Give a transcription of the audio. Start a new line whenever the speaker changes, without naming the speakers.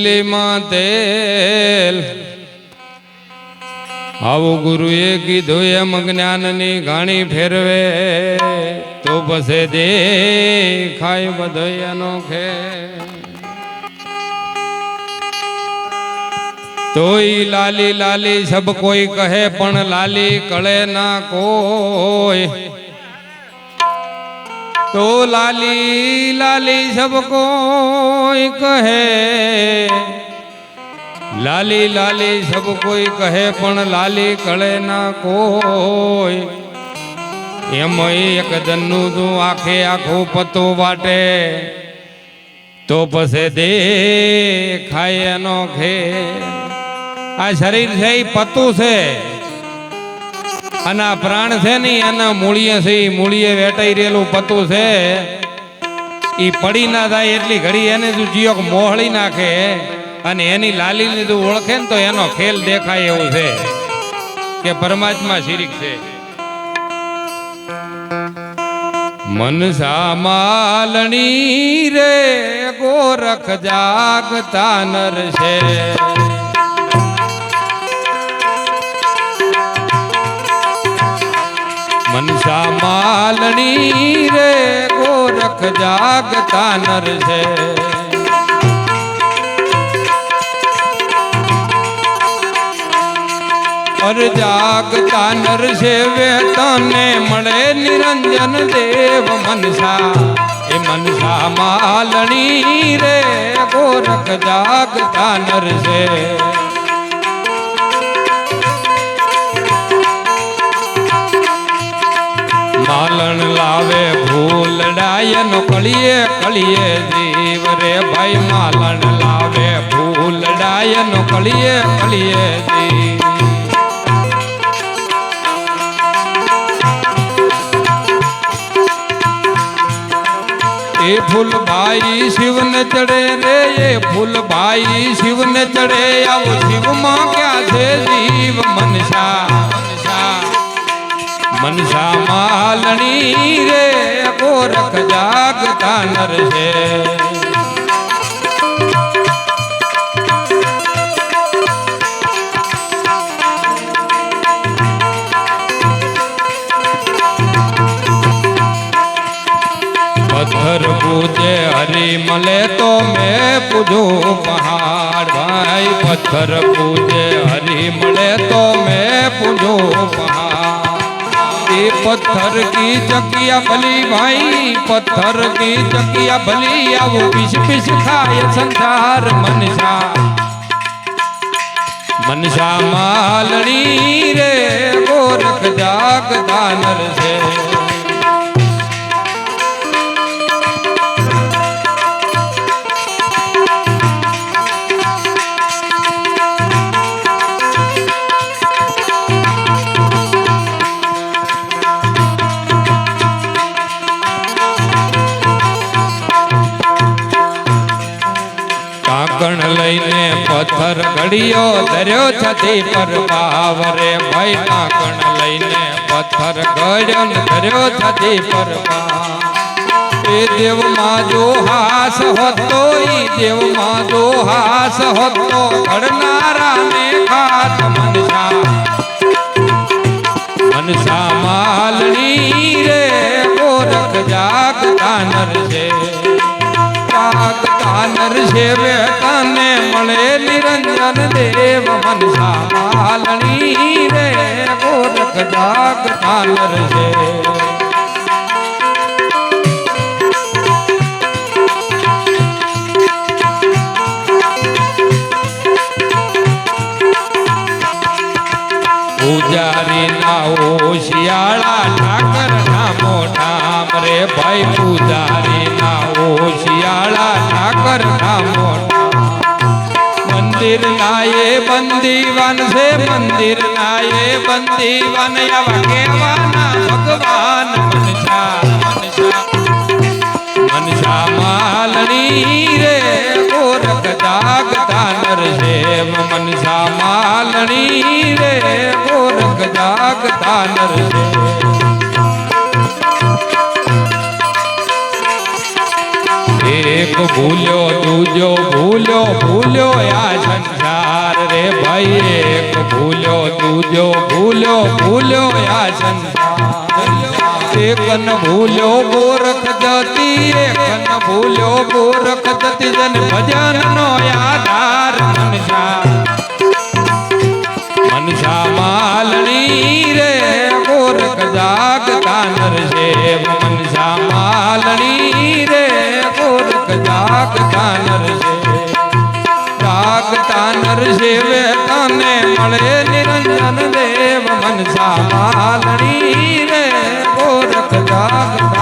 લીલીમાં તેલ. આવું ગુરુએ કીધું, એમ જ્ઞાનની ઘાણી ફેરવે. તો પછી દેખાય બધો એનો ખે તોય લાલી લાલી સબ કોઈ કહે, પણ લાલી કળે ના કોઈ. તો લાલી લાલી સબ કોઈ કહે. લાલી લાલી સબ કોઈ કહે, પણ લાલી કળે ના કોઈ. એમ એક દનનું તું આખે આખું પતો વાટે, તો પછે દે ખાય એનો ખે આ શરીર છે એ પતું છે. અને આ પ્રાણ છે ને એના મૂળીએ છે એ મૂળીએ વેટાઈ રહેલું પતું છે. એ પડી ના થાય એટલી ઘડી એને તું જીઓ મોહળી નાખે અને એની લાલીને જો ઓળખે ને તો એનો ખેલ દેખાય એવું છે કે પરમાત્મા શિરીક છે. મનસા માલણી રે, ગોરખ જાગતા નર છે. મનસા માલણી રે, ગોરખ જાગતા નર છે. અર જાગતા નર છે વેતને મળે નિરંજન દેવ મનસા. એ મનસા માલણી રે, ગોરખ જાગતા નર છે. માલણ લાવે ફૂલ ડાયન કળીએ કળીએ જીવ રે ભાઈ માલણ લાવે ફૂલ ડાયન કળીએ કળીએ જીવ એ ફૂલ ભાઈ શિવને ચડે રે એ ફૂલ ભાઈ શિવને ચડે આવો શિવમાં ક્યાં છે જીવ મનસા માલણી રે ગોરખ જાગતા નર છે પથ્થર પૂજે હરી મળે તો મેં પૂજો પહાડ. ભાઈ, પથ્થર પૂજે હરી મળે તો મેં પૂજો પહાડ. એ પથ્થર કી ચકિયા ભલી ભાઈ પથ્થર કી ચકિયા ભલી આવું પીસ પીસ ખાય સંસાર મનસા. મનસા માલણી રે, ગોરખ જાગતા નર છે પથ્થર ઘડિયો ધર્યો છતી પર પાવરે ભાઈ કાંકણ લઈને પથ્થર ઘડ્યો ધર્યો છતી પર એ દેવમાં જો હાસ હોતો, ઈ દેવમાં જો હાસ હોતો, ઘડનારાને ખાત મનસા. મનસા માલણી રે, ગોરખ જાગતા નર છે જાગતા નર છે તને મળે નિરંજન દેવ મનસા માલણી રે, ગોરખ ડાક નર છે પૂજારી ના ઓશિયાળા ઠાકર ના મોઢા રે ભાઈ પૂજારી. બંદીવાન છે, મંદિર નાયે બંદીવાન આવા કેવાના ભગવાન મનસા મનસા. મનસા માલણી રે, ગોરખ જાગતા નર દેવ મનસા માલણી રે, ગોરખ જાગતા નર દેવ એક ભૂલ્યો, દૂજો ભૂલ્યો ભૂલ્યો આ સંસાર રે ભાઈ. એક ભૂલ્યો, દૂજો ભૂલ્યો ભૂલ્યો આ સંસાર. એકન ભૂલ્યો ગોરખ જતી, એકન ભૂલ્યો ગોરખ જતી. જન ભજન નો આધાર મનસા જાગતા નરસેવે તને મળે નિરંજન દેવ મનસા માલણી રે. ગોરખ જાગતા